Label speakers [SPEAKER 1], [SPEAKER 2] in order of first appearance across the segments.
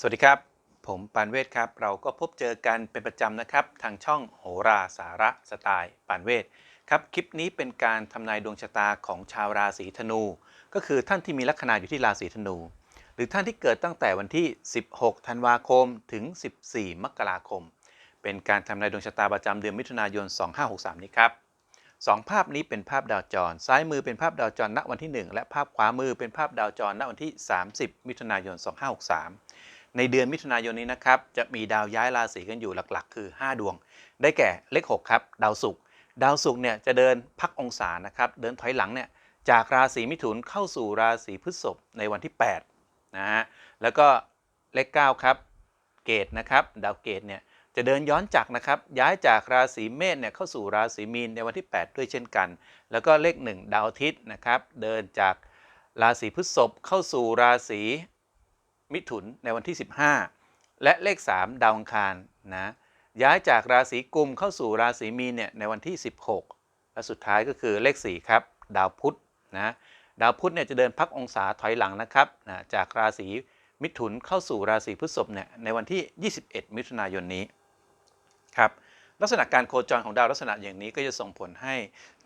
[SPEAKER 1] สวัสดีครับ ผมปานเวศครับ เราก็พบเจอกันเป็นประจำนะครับ ทางช่องโหราสาระสไตล์ปานเวศครับ คลิปนี้เป็นการทำนายดวงชะตาของชาวราศีธนู ก็คือท่านที่มีลัคนาอยู่ที่ราศีธนู หรือท่านที่เกิดตั้งแต่วันที่ 16 ธันวาคมถึง 14 มกราคม เป็นการทำนายดวงชะตาประจำเดือนมิถุนายน 2563 นี้ครับสองภาพนี้เป็นภาพดาวจร ซ้ายมือเป็นภาพดาวจรณวันที่ 1 และภาพขวามือเป็นภาพดาวจรณวันที่ 30 มิถุนายน 2563 ในเดือนมิถุนายนนี้นะครับจะมีดาวย้ายราศีกันอยู่หลักๆ คือ 5 ดวง ได้แก่เลข6ครับดาวศุกร์ดาวศุกร์เนี่ยจะเดินพักองศานะครับเดินถอยหลังเนี่ยจากราศีมิถุนเข้าสู่ราศีพฤษภในวันที่8นะฮะแล้วก็เลข9ครับเกตนะครับดาวเกตเนี่ยจะเดินย้อนจักนะครับย้ายจากราศีเมษเนี่ยเข้าสู่ราศีมีนในวันที่ 8 ด้วยเช่นกัน แล้วก็เลข 1 ดาวอาทิตย์นะครับเดินจากราศีพฤษภเข้าสู่ราศี มิถุนในวันที่ 15 และเลข 3 ดาวอังคารนะย้ายจากราศีกุมเข้าสู่ราศีมีนเนี่ยในวันที่ 16 และสุดท้ายก็คือเลข 4 ครับ ดาวพุธนะดาวพุธเนี่ยจะเดินพักองศาถอยหลังนะครับนะจากราศีมิถุนเข้าสู่ราศีพฤษภเนี่ยในวันที่ 21 มิถุนายนนี้ครับลักษณะการโคจรของดาวลักษณะอย่างนี้ก็จะส่งผลให้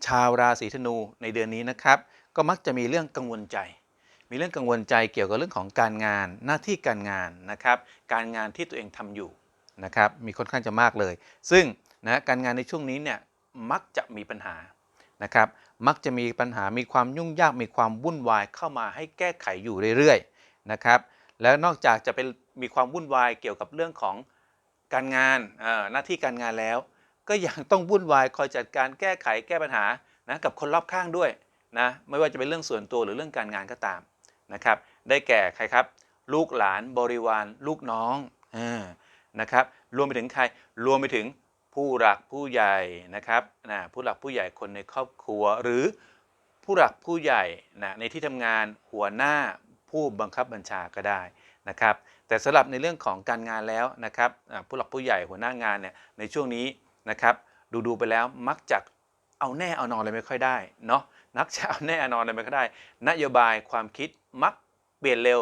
[SPEAKER 1] ชาวราศีธนูในเดือนนี้นะครับ ก็มักจะมีเรื่องกังวลใจ มีเรื่องกังวลใจเกี่ยวกับเรื่องของการงานหน้าที่การงานนะครับ การงานที่ตัวเองทำอยู่นะครับ มีค่อนข้างจะมากเลย ซึ่งนะการงานในช่วงนี้เนี่ยมักจะมีปัญหานะครับ มักจะมีปัญหามีความยุ่งยากมีความวุ่นวายเข้ามาให้แก้ไขอยู่เรื่อยๆนะครับ แล้วนอกจากจะเป็นมีความวุ่นวายเกี่ยวกับเรื่องของการงานหน้าที่การงานแล้ว ก็ยังต้องวุ่นวายคอยจัดการแก้ไขแก้ปัญหานะกับคนรอบข้างด้วยนะไม่ว่าจะเป็นเรื่องส่วนตัวหรือเรื่องการงานก็ตาม นะครับ ได้แก่ใครครับ ลูกหลานบริวารลูกน้องอนะครับ รวมไปถึงใคร รวมไปถึงผู้หลักผู้ใหญ่นะครับนะผู้หลักผู้ใหญ่คนในครอบครัว หรือผู้หลักผู้ใหญ่นะในที่ทำงานหัวหน้าผู้บังคับบัญชาก็ได้นะครับ แต่สำหรับในเรื่องของการงานแล้วนะครับผู้หลักผู้ใหญ่หัวหน้างานเนี่ยในช่วงนี้นะครับ ดูดูๆไปแล้วมักจะเอาแน่เอานอนเลยไม่ค่อยได้เนาะ นักจะเอาแน่เอนอนเลยไม่ค่อยได้ นโยบายความคิดมักเปลี่ยนเร็ว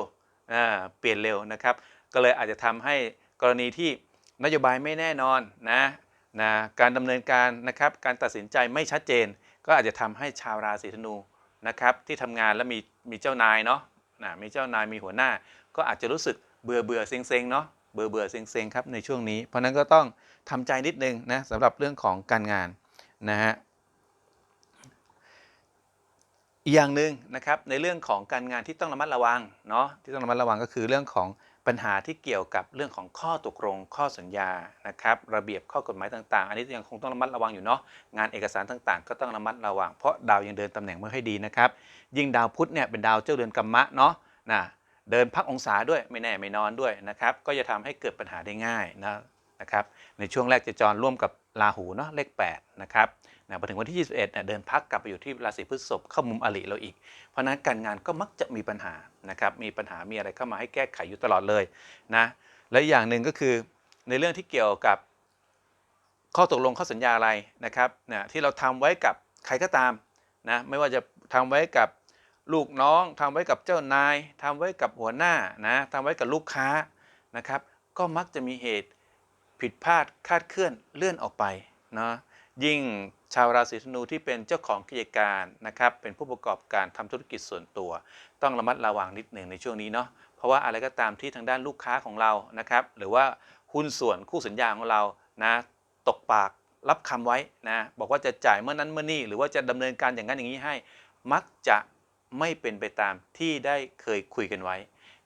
[SPEAKER 1] อ่าเปลี่ยนเร็วนะครับ ก็เลยอาจจะทำให้กรณีที่นโยบายไม่แน่นอนนะนะการดำเนินการนะครับการตัดสินใจไม่ชัดเจน ก็อาจจะทำให้ชาวราศีธนูนะครับที่ทำงานแล้วมีมีเจ้านายเนาะนะมีเจ้านายมีหัวหน้า ก็อาจจะรู้สึกเบื่อเบื่อเซ็งเซ็งเนาะเบื่อเบื่อเซ็งเซ็งครับในช่วงนี้ เพราะฉะนั้นก็ต้องทำใจนิดนึงนะสำหรับเรื่องของการงานนะฮะ อีกอย่างหนึ่งนะครับในเรื่องของการงานที่ต้องระมัดระวังเนาะที่ต้องระมัดระวังก็คือเรื่องของปัญหาที่เกี่ยวกับเรื่องของข้อตกลงข้อสัญญานะครับระเบียบข้อกฎหมายต่าง ๆ อันนี้ยังคงต้องระมัดระวังอยู่เนาะงานเอกสารต่างๆ ก็ต้องระมัดระวัง เพราะดาวยังเดินตำแหน่งไม่ค่อยดีนะครับยิ่งดาวพุธเนี่ยเป็นดาวเจ้าเรือนกรรมะเนาะนะเดินพักองศาด้วยไม่แน่ไม่นอนด้วยนะครับก็จะทำให้เกิดปัญหาได้ง่ายนะนะครับในช่วงแรกจะจรร่วมกับราหูเนาะเลข8นะครับ นะพอถึงวันที่ 21เนี่ยเดินพักกลับไปอยู่ที่ราศีพฤษภเข้ามุมอริเราอีก เพราะนั้นการงานก็มักจะมีปัญหานะครับมีปัญหามีอะไรเข้ามาให้แก้ไขอยู่ตลอดเลยนะและอย่างหนึ่งก็คือในเรื่องที่เกี่ยวกับข้อตกลงข้อสัญญาอะไรนะครับนะที่เราทำไว้กับใครก็ตามนะไม่ว่าจะทำไว้กับลูกน้องทำไว้กับเจ้านายทำไว้กับหัวหน้านะทำไว้กับลูกค้านะครับก็มักจะมีเหตุผิดพลาดคาดเคลื่อนเลื่อนออกไปเนาะยิ่ง ชาวราศีธนูที่เป็นเจ้าของกิจการนะครับเป็นผู้ประกอบการทำธุรกิจส่วนตัว ต้องระมัดระวังนิดหนึ่งในช่วงนี้เนาะเพราะว่าอะไรก็ตามที่ทางด้านลูกค้าของเรานะครับหรือว่าหุ้นส่วนคู่สัญญาของเรานะตกปากรับคำไว้นะบอกว่าจะจ่ายเมื่อนั้นเมื่อนี้หรือว่าจะดำเนินการอย่างนั้นอย่างนี้ให้ มักจะไม่เป็นไปตามที่ได้เคยคุยกันไว้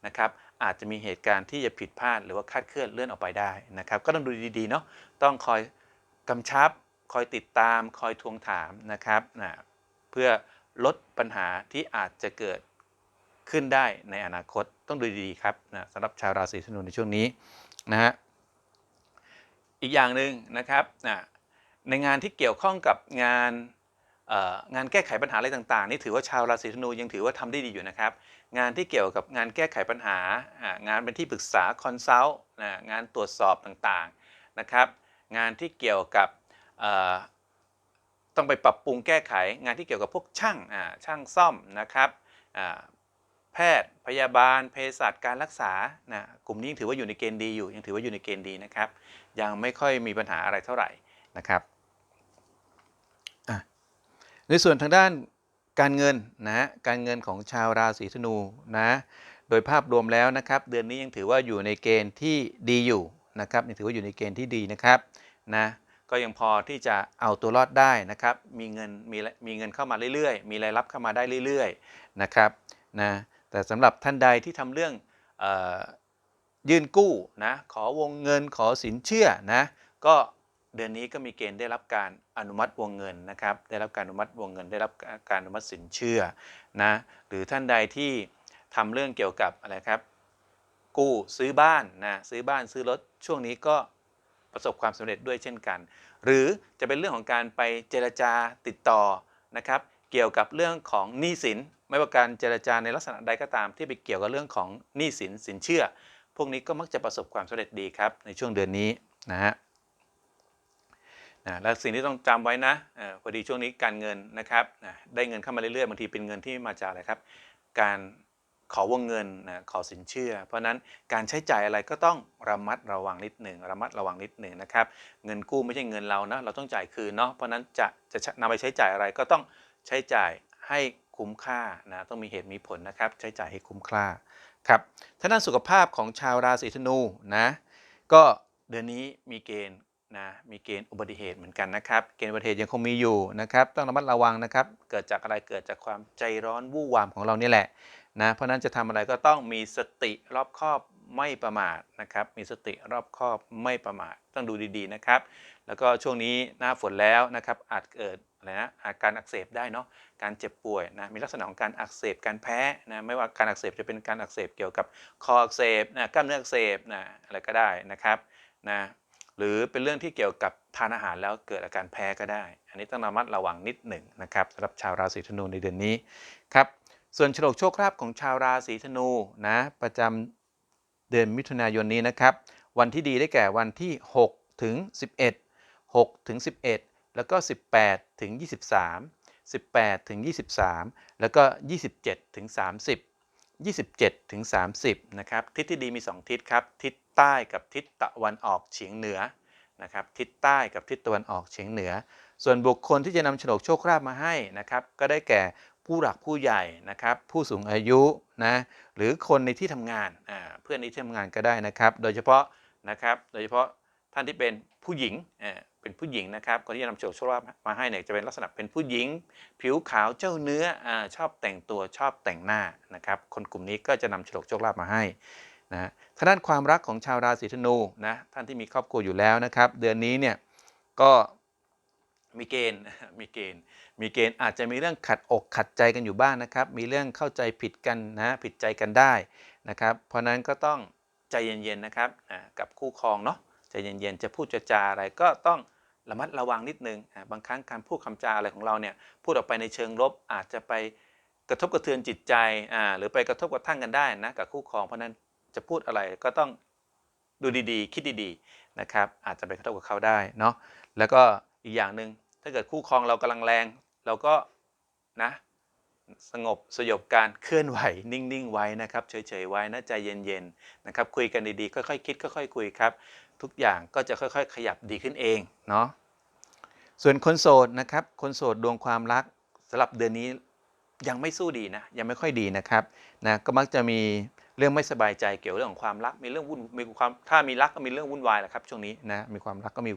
[SPEAKER 1] นะครับอาจจะมีเหตุการณ์ที่จะผิดพลาดหรือว่าคาดเคลื่อนเลื่อนออกไปได้นะครับก็ต้องดูดีๆเนาะต้องคอยกำชับ คอยติดตามคอยทวงถามนะครับนะเพื่อลดปัญหาที่อาจจะเกิดขึ้นได้ในอนาคตต้องดูดีๆครับนะสำหรับชาวราศีธนูในช่วงนี้นะฮะอีกอย่างหนึ่งนะครับนะในงานที่เกี่ยวข้องกับงานงานแก้ไขปัญหาอะไรต่างๆนี่ถือว่าชาวราศีธนูยังถือว่าทำได้ดีอยู่นะครับ งานที่เกี่ยวกับงานแก้ไขปัญหา งานเป็นที่ปรึกษาคอนซัลท์งานตรวจสอบต่างๆนะครับ งานที่เกี่ยวกับ ต้องไปปรับปรุงแก้ไขงานที่เกี่ยวกับพวกช่างช่างซ่อมนะครับแพทย์พยาบาลเภสัชการรักษานะกลุ่มนี้ยังถือว่าอยู่ในเกณฑ์ดีอยู่ ยังถือว่าอยู่ในเกณฑ์ดีนะครับ ยังไม่ค่อยมีปัญหาอะไรเท่าไหร่นะครับในส่วนทางด้านการเงินนะการเงินของชาวราศีธนูนะโดยภาพรวมแล้วนะครับ เดือนนี้ยังถือว่าอยู่ในเกณฑ์ที่ดีอยู่นะครับยังถือว่าอยู่ในเกณฑ์ที่ดีนะครับนะ ก็ยังพอที่จะเอาตัวรอดได้นะครับ มีเงินมีมีเงินเข้ามาเรื่อยๆ มีรายรับเข้ามาได้เรื่อยๆนะครับนะแต่สำหรับท่านใดที่ทำเรื่องออยื่นกู้นะขอวงเงินขอสินเชื่อนะก็เดือนนี้ก็มีเกณฑ์ได้รับการอนุมัติวงเงินนะครับได้รับการอนุมัติวงเงิน ได้รับการอนุมัติสินเชื่อนะหรือท่านใดที่ทำเรื่องเกี่ยวกับอะไรครับกู้ซื้อบ้านนะซื้อบ้านซื้อรถช่วงนี้ก็ ประสบความสำเร็จด้วยเช่นกัน หรือจะเป็นเรื่องของการไปเจรจาติดต่อนะครับเกี่ยวกับเรื่องของหนี้สิน ไม่ว่าการเจรจาในลักษณะใดก็ตาม ที่ไปเกี่ยวกับเรื่องของหนี้สินสินเชื่อ พวกนี้ก็มักจะประสบความสำเร็จดีครับในช่วงเดือนนี้นะฮะนะและสิ่งที่ต้องจำไว้นะพอดีช่วงนี้การเงินนะครับนะได้เงินเข้ามาเรื่อยๆบางทีเป็นเงินที่มาจากอะไรครับ การ ขอวงเงินนะขอสินเชื่อ เพราะฉะนั้นการใช้จ่ายอะไรก็ต้องระมัดระวังนิดหนึ่งระมัดระวังนิดหนึ่งนะครับเงินกู้ไม่ใช่เงินเรานะเราต้องจ่ายคืนเนาะเพราะนั้นจะจะนำไปใช้จ่ายอะไรก็ต้องใช้จ่ายให้คุ้มค่านะต้องมีเหตุมีผลนะครับ ใช้จ่ายให้คุ้มค่าครับท่างด้านสุขภาพของชาวราศีธนูนะก็เดือนนี้มีเกณฑ์ นะมีเกณฑ์อุบัติเหตุเหมือนกันนะครับ เกณฑ์อุบัติเหตุยังคงมีอยู่นะครับต้องระมัดระวังนะครับ เกิดจากอะไรเกิดจากความใจร้อนวู่วามของเรานี่แหละนะเพราะนั้นจะทำอะไรก็ต้องมีสติรอบคอบไม่ประมาทนะครับมีสติรอบคอบไม่ประมาทต้องดูดีๆนะครับ แล้วก็ช่วงนี้หน้าฝนแล้วนะครับอาจเกิดอะไรนะอาการอักเสบได้เนาะการเจ็บป่วยนะมีลักษณะของการอักเสบการแพ้นะไม่ว่าการอักเสบจะเป็นการอักเสบเกี่ยวกับคออักเสบนะกล้ามเนื้ออักเสบนะอะไรก็ได้นะครับนะ หรือเป็นเรื่องที่เกี่ยวกับทานอาหารแล้วเกิดอาการแพ้ก็ได้ อันนี้ต้องระมัดระวังนิดหนึ่งนะครับสำหรับชาวราศีธนูในเดือนนี้ครับส่วนฉลกโชคลาภของชาวราศีธนูนะประจำเดือนมิถุนายนนี้นะครับวันที่ดีได้แก่วันที่6ถึง11 6ถึง11 แล้วก็ 18ถึง23 18ถึง23 แล้วก็ 27ถึง30 27ถึง30นะครับทิศที่ดีมี 2 ทิศครับทิศ ใต้กับทิศตะวันออกเฉียงเหนือนะครับทิศใต้กับทิศตะวันออกเฉียงเหนือ ส่วนบุคคลที่จะนำโฉลกโชคลาภมาให้นะครับก็ได้แก่ผู้หลักผู้ใหญ่นะครับผู้สูงอายุนะหรือคนในที่ทำงานเพื่อนในที่ทำงานก็ได้นะครับ โดยเฉพาะนะครับโดยเฉพาะท่านที่เป็นผู้หญิงเป็นผู้หญิงนะครับคนที่จะนำโชคโชคลาภมาให้เนี่ยจะเป็นลักษณะเป็นผู้หญิง ผิวขาวเจ้าเนื้ออชอบแต่งตัวชอบแต่งหน้านะครับคนกลุ่มนี้ก็จะนำโชคโชคลาภมาให้ นะทางด้านความรักของชาวราศีธนูนะท่านที่มีครอบครัวอยู่แล้วนะครับ เดือนนี้เนี่ยก็มีเกณฑ์มีเกณฑ์มีเกณฑ์อาจจะมีเรื่องขัดอกขัดใจกันอยู่บ้างนะครับ มีเรื่องเข้าใจผิดกันนะผิดใจกันได้นะครับ เพราะนั้นก็ต้องใจเย็นๆนะครับกับคู่ครองเนาะใจเย็นๆจะพูดจะจาอะไรก็ต้องระมัดระวังนิดนึงบางครั้งการพูดคำจาอะไรของเราเนี่ยพูดออกไปในเชิงลบอาจจะไปกระทบกระเทือนจิตใจหรือไปกระทบกระทั่งกันได้นะกับคู่ครองเพราะนั้น จะพูดอะไรก็ต้องดูดีๆ คิดดีๆนะครับ อาจจะไปกระทบกับเขาได้เนาะแล้วก็อีกอย่างหนึ่งถ้าเกิดคู่ครองเรากำลังแรง เราก็นะสงบสยบการเคลื่อนไหวนิ่งๆไว้นะครับเฉยๆไว้นะใจเย็นๆนะครับคุยกันดีๆ ค่อยๆคิดค่อยๆคุยครับ ทุกอย่างก็จะค่อยๆ ขยับดีขึ้นเองเนาะส่วนคนโสดนะครับคนโสดดวงความรักสำหรับเดือนนี้ยังไม่สู้ดีนะยังไม่ค่อยดีนะครับนะก็มักจะมี เรื่องไม่สบายใจเกี่ยวกับเรื่องของความรักมีเรื่องวุ่นมีความถ้ามีรักก็มีเรื่องวุ่นวายแหละครับช่วงนี้นะมีความรักก็มี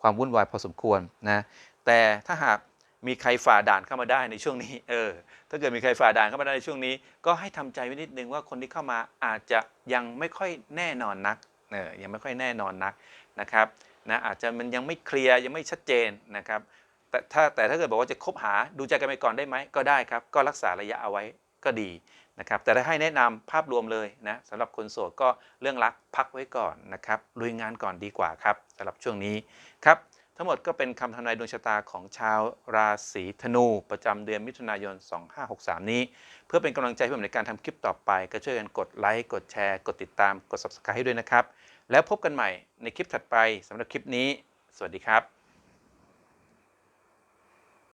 [SPEAKER 1] ความวุ่นวายพอสมควรนะแต่ถ้าหากมีใครฝ่าด่านเข้ามาได้ในช่วงนี้เออถ้าเกิดมีใครฝ่าด่านเข้ามาได้ในช่วงนี้ ก็ให้ทำใจไว้นิดนึงว่าคนที่เข้ามาอาจจะยังไม่ค่อยแน่นอนนักเออยังไม่ค่อยแน่นอนนักนะครับนะอาจจะมันยังไม่เคลียร์ยังไม่ชัดเจนนะครับแต่ถ้าแต่ถ้าเกิดบอกว่าจะคบหาดูใจกันไปก่อนได้ไหมก็ได้ครับ ก็รักษาระยะเอาไว้ก็ดี นะครับแต่ถ้าให้แนะนำภาพรวมเลยนะสำหรับคนโสดก็เรื่องรักพักไว้ก่อนนะครับลุยงานก่อนดีกว่าครับสำหรับช่วงนี้ครับทั้งหมดก็เป็นคำทำนายดวงชะตาของชาวราศีธนู ประจำเดือนมิถุนายน 2563 นี้ เพื่อเป็นกำลังใจให้ผมในการทำคลิปต่อไป ก็ช่วยกันกดไลค์กดแชร์ กดติดตามกด subscribe ให้ด้วยนะครับ แล้วพบกันใหม่ในคลิปถัดไปสำหรับคลิปนี้ สวัสดีครับ